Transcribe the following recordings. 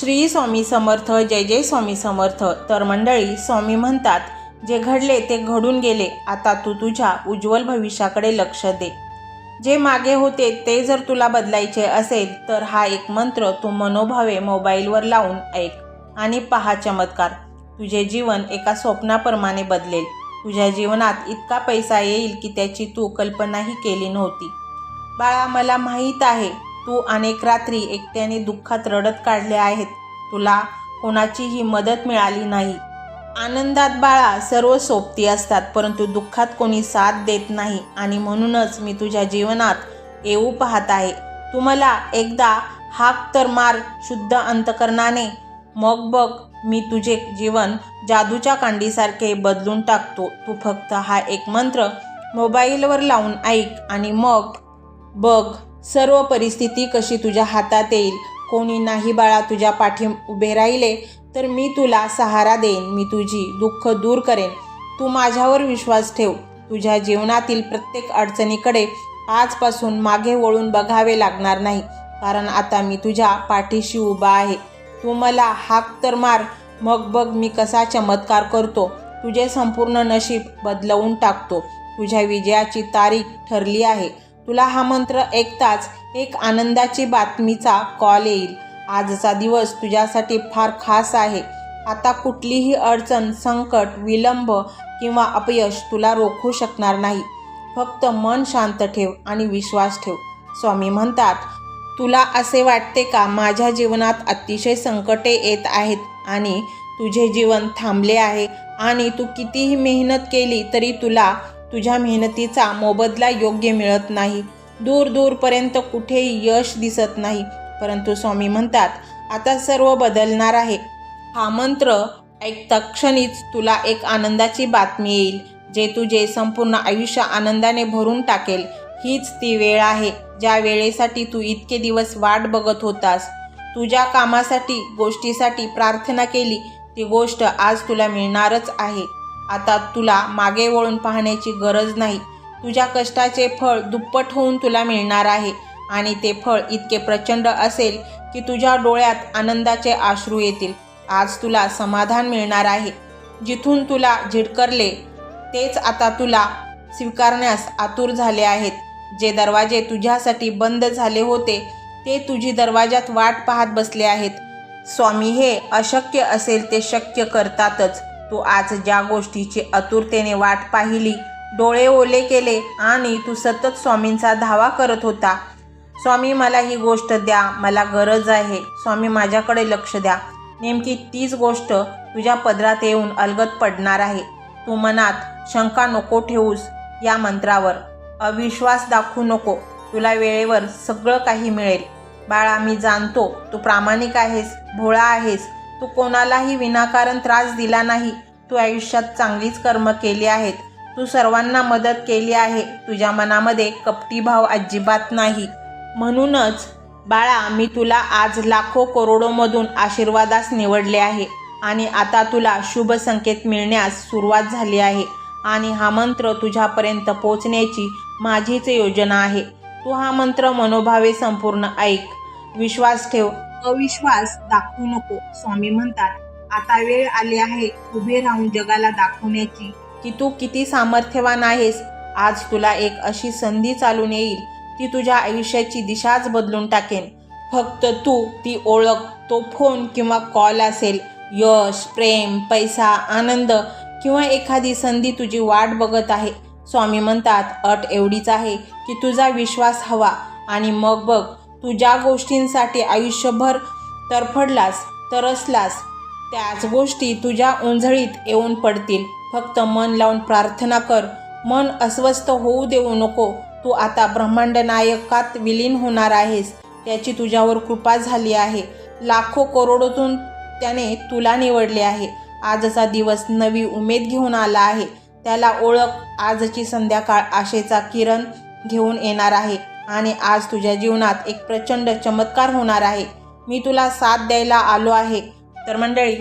श्री स्वामी समर्थ जय जय स्वामी समर्थ. तर मंडळी स्वामी म्हणतात जे घडले ते घडून गेले. आता तू तुझ्या उज्ज्वल भविष्याकडे लक्ष दे. जे मागे होते ते जर तुला बदलायचे असेल तर हा एक मंत्र तू मनोभावे मोबाईलवर लावून ऐक आणि पहा चमत्कार. तुझे जीवन एका स्वप्नाप्रमाणे बदलेल. तुझ्या जीवनात इतका पैसा येईल की त्याची तू कल्पनाही केली नव्हती. बाळा मला माहीत आहे तू अनेक रात्री एकट्याने दुःखात रडत काढले आहेत. तुला कोणाचीही मदत मिळाली नाही. आनंदात बाळा सर्व सोबती असतात परंतु दुःखात कोणी साथ देत नाही. आणि म्हणूनच मी तुझ्या जीवनात येऊ पाहत आहे. तू मला एकदा हाक तर मार शुद्ध अंतकरणाने. मग बघ मी तुझे जीवन जादूच्या कांडीसारखे बदलून टाकतो. तू फक्त हा एक मंत्र मोबाईलवर लावून ऐक आणि मग बघ. सर्व परिस्थिती कशी तुझ्या हातात येईल? कोणी नाही बाळा तुझ्या पाठी उभे राहिले तर मी तुला सहारा देईन मी तुझी दुःख दूर करेन. तू माझ्यावर विश्वास ठेव. तुझ्या जीवनातील प्रत्येक अडचणीकडे आजपासून मागे वळून बघावे लागणार नाही कारण आता मी तुझ्या पाठीशी उभा आहे. तू मला हाक तर मार मग बघ मी कसा चमत्कार करतो. तुझे संपूर्ण नशीब बदलवून टाकतो. तुझ्या विजयाची तारीख ठरली आहे. तुला हा मंत्र ऐकताच एक आनंदाची बातमीचा कॉल येईल. आजचा दिवस तुझ्यासाठी फार खास आहे. आता कुठलीही अडचण संकट विलंब किंवा अपयश तुला रोखू शकणार नाही. फक्त मन शांत ठेव आणि विश्वास ठेव. स्वामी म्हणतात तुला असे वाटते का माझ्या जीवनात अतिशय संकटे येत आहेत आणि तुझे जीवन थांबले आहे आणि तू कितीही मेहनत केली तरी तुला तुझ्या मेहनतीचा मोबदला योग्य मिळत नाही. दूर दूरपर्यंत कुठेही यश दिसत नाही. परंतु स्वामी म्हणतात आता सर्व बदलणार आहे. हा मंत्र ऐकता क्षणीच तुला एक आनंदाची बातमी येईल जे तुझे संपूर्ण आयुष्य आनंदाने भरून टाकेल. हीच ती वेळ आहे ज्या वेळेसाठी तू इतके दिवस वाट बघत होतास. तुझ्या कामासाठी गोष्टीसाठी प्रार्थना केली ती गोष्ट आज तुला मिळणारच आहे. आता तुला मागे वळून पाहण्याची गरज नाही. तुझ्या कष्टाचे फळ दुप्पट होऊन तुला मिळणार आहे आणि ते फळ इतके प्रचंड असेल की तुझ्या डोळ्यात आनंदाचे आश्रू येतील. आज तुला समाधान मिळणार आहे. जिथून तुला झिडकरले तेच आता तुला स्वीकारण्यास आतुर झाले आहेत. जे दरवाजे तुझ्यासाठी बंद झाले होते ते तुझी दरवाजात वाट पाहत बसले आहेत. स्वामी हे अशक्य असेल ते शक्य करतातच. तू आज ज्या गोष्टीची आतुरतेने वाट पाहिली डोळे ओले केले आणि तू सतत स्वामींचा धावा करत होता. स्वामी मला ही गोष्ट द्या मला गरज आहे. स्वामी माझ्याकडे लक्ष द्या. नेमकी तीच गोष्ट तुझ्या पदरात येऊन अलगत पडणार आहे. तू मनात शंका नको ठेवूस या मंत्रावर. अविश्वास दाखवू नको. तुला वेळेवर सगळं काही मिळेल. बाळा मी जाणतो तू प्रामाणिक आहेस भोळा आहेस. तू कोणालाही विनाकारण त्रास दिला नाही. तू आयुष्यात चांगलीच कर्म केली आहेत. तू सर्वांना मदत केली आहे. तुझ्या मनामध्ये कपटी भाव अजिबात नाही. म्हणूनच बाळा मी तुला आज लाखो करोडोमधून आशीर्वादास निवडले आहे आणि आता तुला शुभ संकेत मिळण्यास सुरुवात झाली आहे आणि हा मंत्र तुझ्यापर्यंत पोचण्याची माझीच योजना आहे. तू हा मंत्र मनोभावे संपूर्ण ऐक. विश्वास ठेव. अविश्वास दाखवू नको स्वामी म्हणतात. आता वेळ आली आहे उभे राहून जगाला दाखवण्याची. की तू किती सामर्थ्यवान आहेस आज तुला एक अशी संधी चालून येईल ती तुझ्या आयुष्याची दिशाच बदलून टाकेन. फक्त तू ती ओळख तो फोन किंवा कॉल असेल यश प्रेम पैसा आनंद किंवा एखादी संधी तुझी वाट बघत आहे. स्वामी म्हणतात अट एवढीच आहे की तुझा विश्वास हवा आणि मग बघ तू ज्या गोष्टींसाठी आयुष्यभर तरफडलास तरसलास त्याच गोष्टी तुझ्या उंजळीत येऊन पडतील. फक्त मन लावून प्रार्थना कर. मन अस्वस्थ होऊ देऊ नको. तू आता ब्रह्मांड नायकात विलीन होणार आहेस. त्याची तुझ्यावर कृपा झाली आहे. लाखो करोडोतून त्याने तुला निवडले आहे. आजचा दिवस नवी उमेद घेऊन आला आहे. त्याला ओळख आजची संध्याकाळ आशेचा किरण घेऊन येणार आहे. आणि आज तुझ्या जीवनात एक प्रचंड चमत्कार होणार आहे. मी तुला साथ द्यायला आलो आहे. तर मंडळी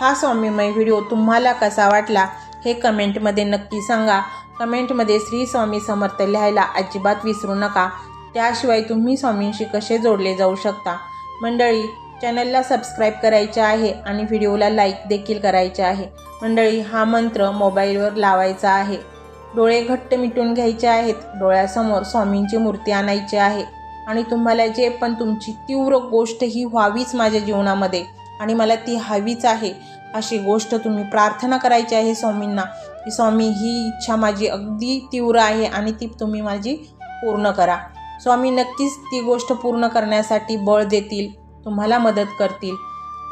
हा स्वामीमय व्हिडिओ तुम्हाला कसा वाटला हे कमेंटमध्ये नक्की सांगा. कमेंटमध्ये श्री स्वामी समर्थ लिहायला अजिबात विसरू नका. त्याशिवाय तुम्ही स्वामींशी कसे जोडले जाऊ शकता? मंडळी चॅनलला सबस्क्राईब करायचे आहे आणि व्हिडिओला लाईक देखील करायचे आहे. मंडळी हा मंत्र मोबाईलवर लावायचा आहे. डोळे घट्ट मिटून घ्यायचे आहेत. डोळ्यासमोर स्वामींची मूर्ती आणायची आहे. आणि तुम्हाला जे पण तुमची तीव्र गोष्ट ही व्हावीच माझ्या जीवनामध्ये आणि मला ती हवीच आहे अशी गोष्ट तुम्ही प्रार्थना करायची आहे स्वामींना. की स्वामी ही इच्छा माझी अगदी तीव्र आहे आणि ती तुम्ही माझी पूर्ण करा. स्वामी नक्कीच ती गोष्ट पूर्ण करण्यासाठी बळ देतील तुम्हाला मदत करतील.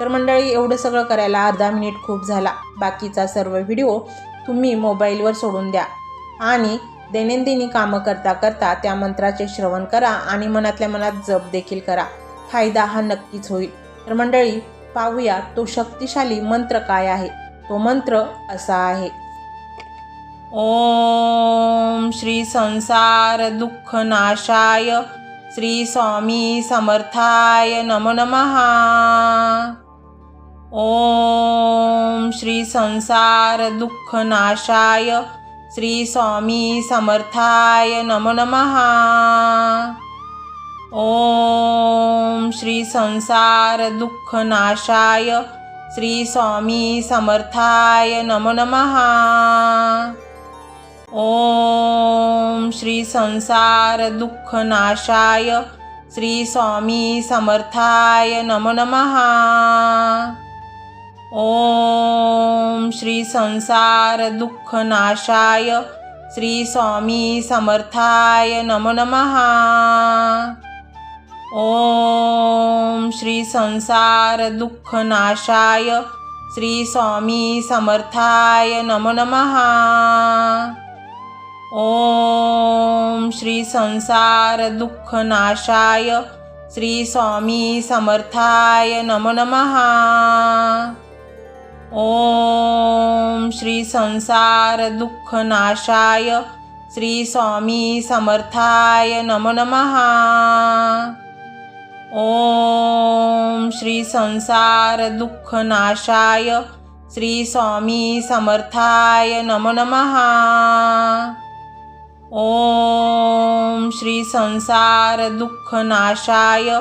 तर मंडळी एवढं सगळं करायला अर्धा मिनिट खूप झाला. बाकीचा सर्व व्हिडिओ तुम्ही मोबाईलवर सोडून द्या. आणि दैनंदिनी कामं करता करता त्या मंत्राचे श्रवण करा आणि मनातल्या मनात जप देखील करा. फायदा हा नक्कीच होईल. तर मंडळी पाहूया तो शक्तिशाली मंत्र काय आहे? तो मंत्र असा आहे. ओम श्री संसार दुःख नाशाय. श्री स्वामी समर्थाय नमो नमहा ओम श्री संसार दुःख नाशाय. श्री स्वामी समर्थाय नमो नमहा ओम श्री संसार दुःख नाशाय श्री स्वामी समर्थाय नमो नमहा ओम श्री संसार दुःख नाशाय श्री स्वामी समर्थाय नमो नमहा ओम श्री संसार दुःख नाशाय श्री स्वामी समर्थाय नमो नमहा ओम श्री संसार दुःख नाशाय श्री स्वामी समर्थाय नमो नमहा ओम श्री संसार दुःख नाशाय श्री स्वामी समर्थाय नमो नमहा ओम श्री संसार दुःख नाशाय श्री स्वामी समर्थाय नमो नमहा ओम श्री संसार दुःख नाशाय श्री स्वामी समर्थाय नमो नमहा ओम श्री संसार दुःख नाशाय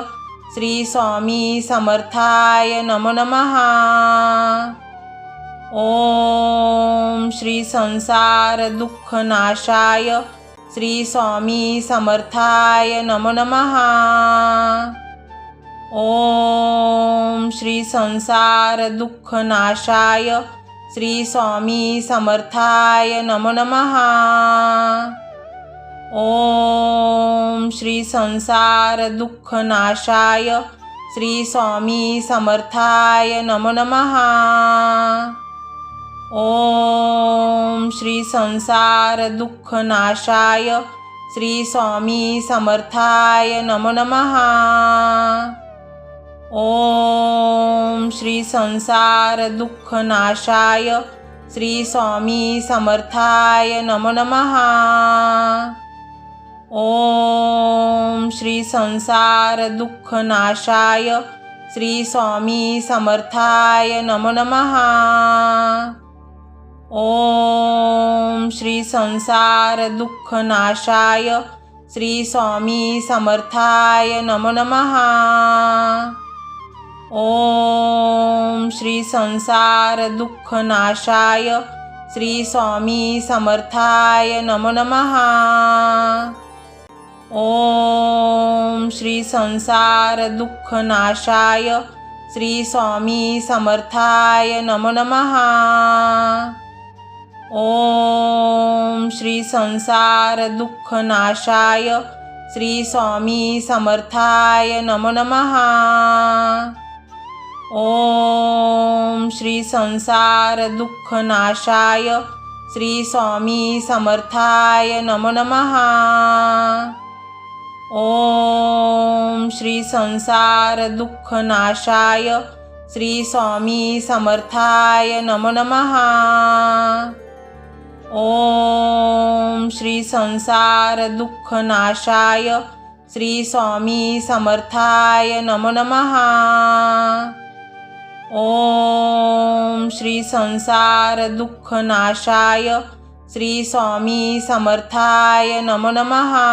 श्री स्वामी समर्थाय नमो नमहा ओम श्री संसार दुःख नाशाय. श्री स्वामी समर्थाय नमो नमहा ओम श्री संसार दुःख नाशाय. श्री स्वामी समर्थाय नमो नमहा ओम श्री संसार दुःख नाशाय. श्री स्वामी समर्थाय नमो नमहा ओम श्री संसार दुःख नाशाय श्री स्वामी समर्थाय नमो नमहा ओम श्री संसार दुःख नाशाय श्री स्वामी समर्थाय नमो नमहा ओम श्री संसार दुःख नाशाय श्री स्वामी समर्थाय नमो नमहा ओम श्री संसार दुःख नाशाय श्री स्वामी समर्थाय नमो नमहा ओम श्री संसार दुःख नाशाय श्री स्वामी समर्थाय नमो नमहा ओम श्री संसार दुःख नाशाय श्री स्वामी समर्थाय नमो नमहा ओम श्री संसार दुःख नाशाय श्री स्वामी समर्थाय नमो नमहा ओम श्री संसार दुःख नाशाय श्री स्वामी समर्थाय नमो नमहा ओम श्री संसार दुःख नाशाय श्री स्वामी समर्थाय नमो नमहा ओम श्री संसार दुःख नाशाय श्री स्वामी समर्थाय नमो नमहा ओम श्री संसार दुःख नाशाय श्री स्वामी समर्थाय नमो नमहा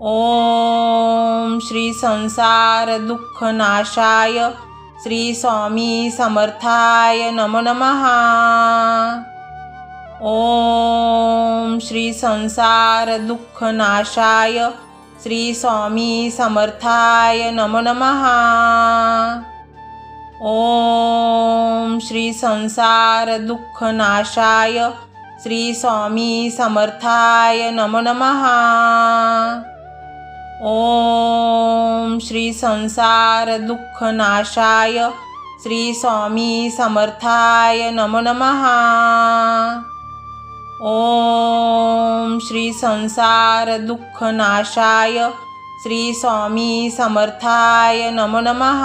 ओम श्री संसार दुःखनाशाय श्री स्वामी समर्थाय नमो नमः। ओम श्री संसार दुःखनाशाय श्री स्वामी समर्थाय नमो नमः. ओम श्री संसार दुःखनाशाय श्री स्वामी समर्थाय नमो नमः. ओम श्री संसार दुःखनाशाय श्री स्वामी समर्थाय नमो नमः. ओम श्री संसार दुःखनाशाय श्री स्वामी समर्थाय नमो नमः.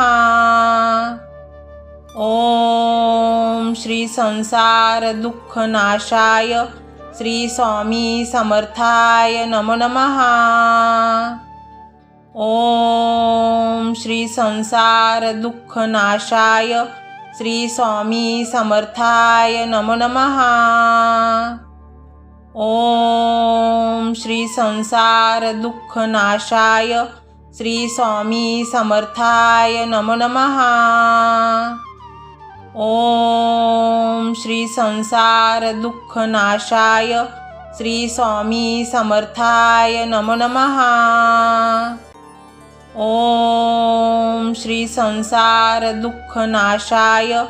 ओम श्री संसार दुःखनाशाय श्री स्वामी समर्थाय नमो नमः. ओम श्री संसार दुःखनाशाय श्री स्वामी समर्थाय नमो नमः. ओम श्री संसार दुःखनाशाय श्री स्वामी समर्थाय नमो नमः। ओम श्री संसार दुःखनाशाय श्री स्वामी समर्थाय नमो नमः। ओम श्री संसार दुःखनाशाय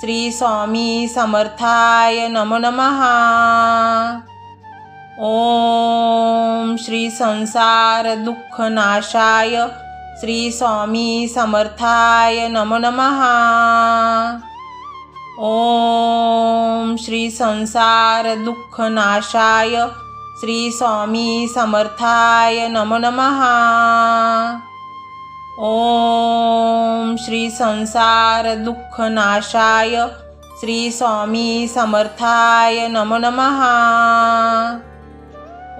श्री स्वामी समर्थाय नमो नमः। ओम श्री संसार दुःखनाशाय श्री स्वामी समर्थाय नमो नमः। ओम श्री संसार दुःखनाशाय श्री स्वामी समर्थाय नमो नमः। ओम श्री संसार दुःखनाशाय श्री स्वामी समर्थाय नमो नमः।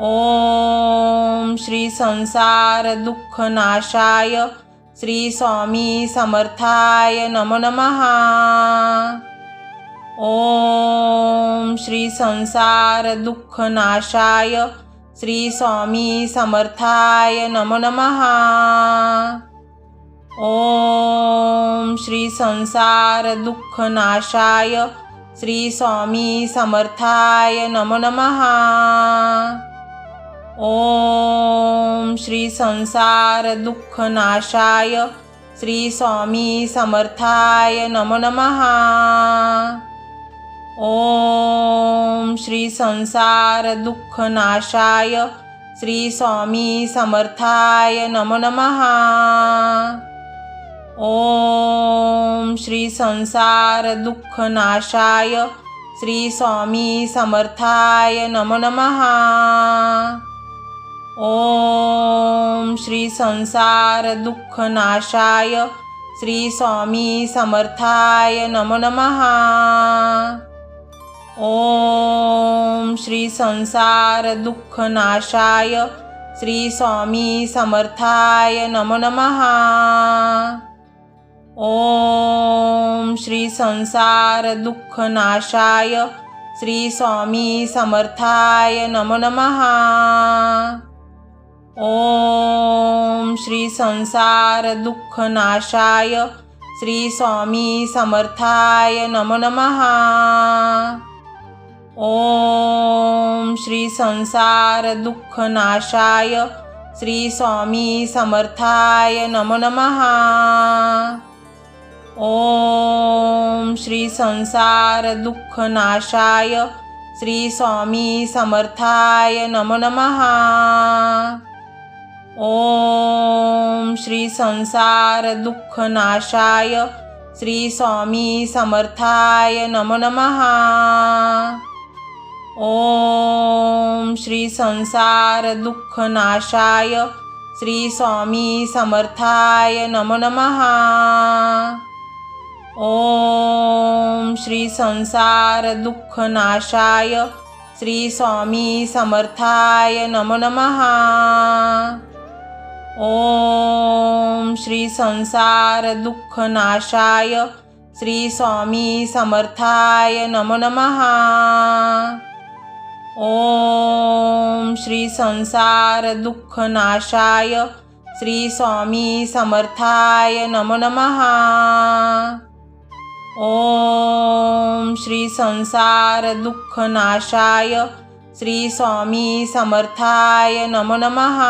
ओम श्री संसार दुःखनाशाय श्री स्वामी समर्थाय नमो नमः. ओम श्री संसार दुःखनाशाय श्री स्वामी समर्थाय नमो नमः. ओम श्री संसार दुःखनाशाय श्री स्वामी समर्थाय नमो नमः. ओम श्री संसार दुःखनाशाय श्री स्वामी समर्थाय नमो नमः. ओम श्री संसार दुःखनाशाय श्री स्वामी समर्थाय नमो नमः. ओम श्री संसार दुःखनाशाय श्री स्वामी समर्थाय नमो नमः. ओम श्री संसार दुःखनाशाय श्री स्वामी समर्थाय नमो नमः. ओम श्री संसार दुःखनाशाय श्री स्वामी समर्थाय नमो नमः. ओम श्री संसार दुःखनाशाय श्री स्वामी समर्थाय नमो नमः. ओम श्री संसार दुःखनाशाय श्री स्वामी समर्थाय नमो नमः. ओम श्री संसार दुःखनाशाय श्री स्वामी समर्थाय नमो नमः. ओम श्री संसार दुःखनाशाय श्री स्वामी समर्थाय नमो नमः. ओम श्री संसार दुःखनाशाय श्री स्वामी समर्थाय नमो नमः. ओम श्री संसार दुःखनाशाय श्री स्वामी समर्थाय नमो नमः. ओम श्री संसार दुःखनाशाय श्री स्वामी समर्थाय नमो नमः. ओम श्री संसार दुःखनाशाय श्री स्वामी समर्थाय नमो नमः. ओम श्री संसार दुःखनाशाय श्री स्वामी समर्थाय नमो नमः. ओम श्री संसार दुःखनाशाय श्री स्वामी समर्थाय नमो नमः.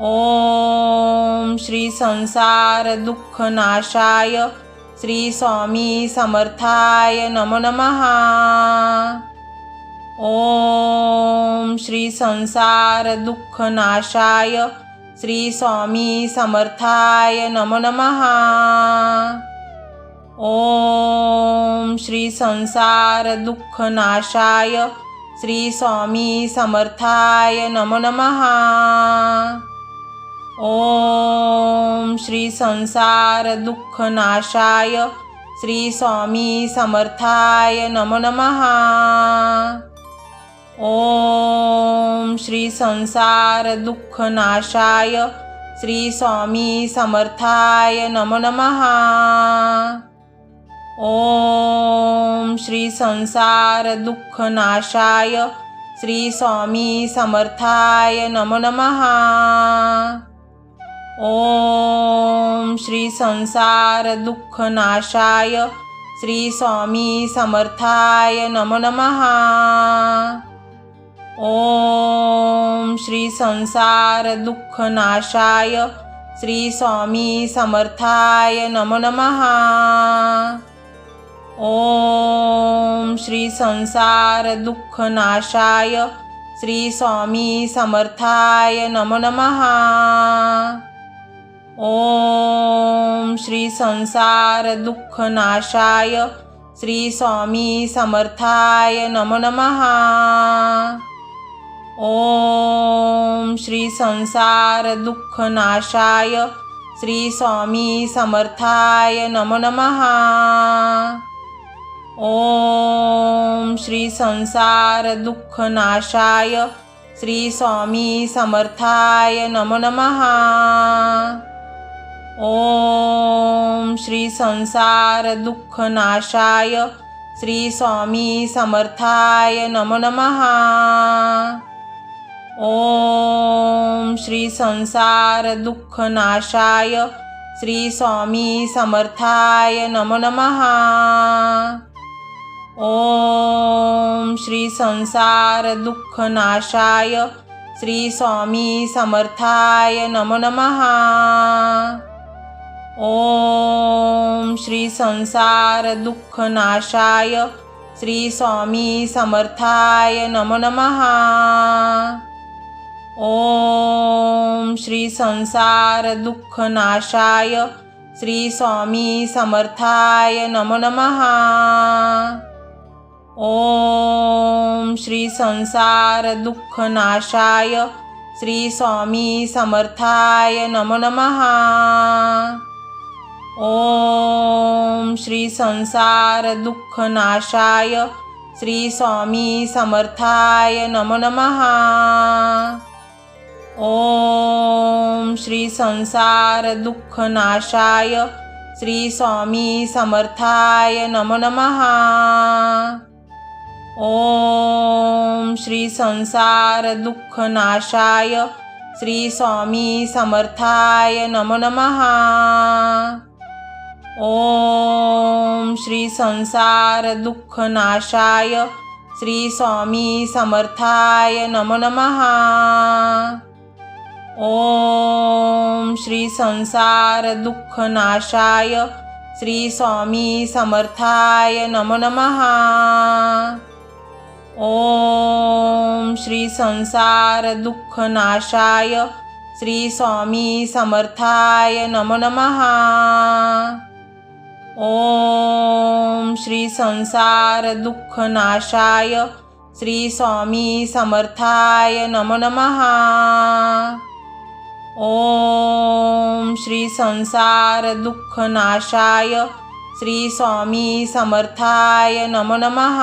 ओम श्री संसार दुःखनाशाय श्री स्वामी समर्थाय नमो नमः. ओम श्री संसार दुःखनाशाय श्री स्वामी समर्थाय नमो नमः. ओम श्री संसार दुःखनाशाय श्री स्वामी समर्थाय नमो नमः. ओम श्री संसार दुःखनाशाय श्री स्वामी समर्थाय नमो नमः। ओम श्री संसार दुःखनाशाय श्री स्वामी समर्थाय नमो नमः। ओम श्री संसार दुःखनाशाय श्री स्वामी समर्थाय नमो नमः। ओम श्री संसार दुःखनाशाय श्री स्वामी समर्थाय नमो नमः. ओम श्री संसार दुःखनाशाय श्री स्वामी समर्थाय नमो नमः. ओम श्री संसार दुःखनाशाय श्री स्वामी समर्थाय नमो नमः. ओम श्री संसार दुःखनाशाय श्री स्वामी समर्थाय नमो नमः. ओम श्री संसार दुःखनाशाय श्री स्वामी समर्थाय नमो नमः. ओम श्री संसार दुःखनाशाय श्री स्वामी समर्थाय नमो नमः. ओम श्री संसार दुःखनाशाय श्री स्वामी समर्थाय नमो नमः. ओम श्री संसार दुःखनाशाय श्री स्वामी समर्थाय नमो नमः. ओम श्री संसार दुःखनाशाय श्री स्वामी समर्थाय नमो नमः. ओम श्री संसार दुःखनाशाय श्री स्वामी समर्थाय नमो नमः। ओम श्री संसार दुःखनाशाय श्री स्वामी समर्थाय नमो नमः। ओम श्री संसार दुःखनाशाय श्री स्वामी समर्थाय नमो नमः। ओम श्री संसार दुःखनाशाय श्री स्वामी समर्थाय नमो नमः। ओम श्री संसार दुःखनाशाय श्री स्वामी समर्थाय नमो नमः। ओम श्री संसार दुःखनाशाय श्री स्वामी समर्थाय नमो नमः। ओम श्री संसार दुःखनाशाय श्री स्वामी समर्थाय नमो नमः। ओम श्री संसार दुःखनाशाय श्री स्वामी समर्थाय नमो नमः। ओम श्री संसार दुःखनाशाय श्री स्वामी समर्थाय नमो नमः। ओम श्री संसार दुःखनाशाय श्री स्वामी समर्थाय नमो नमः। ओम श्री संसार दुःखनाशाय श्री स्वामी समर्थाय नमो नमः।